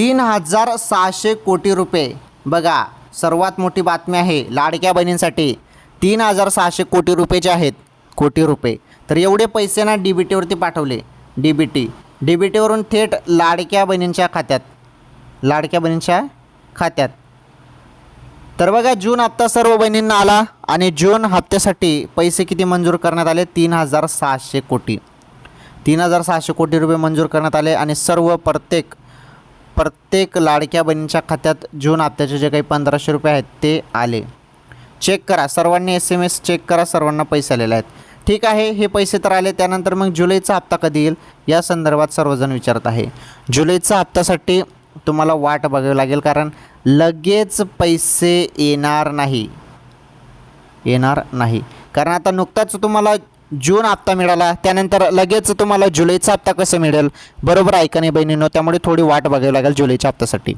तीन हजार सहाशे कोटी रुपये. बघा सर्वात मोठी बातमी आहे लाडक्या बहिणींसाठी. तीन हजार सहाशे कोटी रुपयेचे आहेत. कोटी रुपये. तर एवढे पैसे ना डी बी टीवरती पाठवले. D B T D B टीवरून थेट लाडक्या बहिणींच्या खात्यात. लाडक्या बहिणींच्या खात्यात. तर बघा जून हप्ता सर्व बहिणींना आला आणि जून हप्त्यासाठी पैसे किती मंजूर करण्यात आले? तीन हजार सहाशे कोटी. तीन हजार सहाशे कोटी रुपये मंजूर करण्यात आले आणि सर्व प्रत्येक प्रत्येक लाडक्या बहिणीच्या खात्यात जून हप्त्याचे जे काही पंधराशे रुपये आहेत ते आले. चेक करा. सर्वांनी एस एम एस चेक करा. सर्वांना पैसे आलेले आहेत. ठीक आहे हे पैसे तर आले. त्यानंतर मग जुलैचा हप्ता कधी येईल? या संदर्भात सर्वजण विचारत आहे. जुलैचा हप्त्यासाठी तुम्हाला वाट बघावी लागेल कारण लगेच पैसे येणार नाही. येणार नाही. कारण आता नुकताच तुम्हाला जून हप्ता मिळाला. त्यानंतर लगेच तुम्हाला जुलैचा हप्ता कसं मिळेल? बरोबर आहे का नाही बहिणींनो? त्यामुळे थोडी वाट बघावी लागेल जुलैच्या हप्त्यासाठी.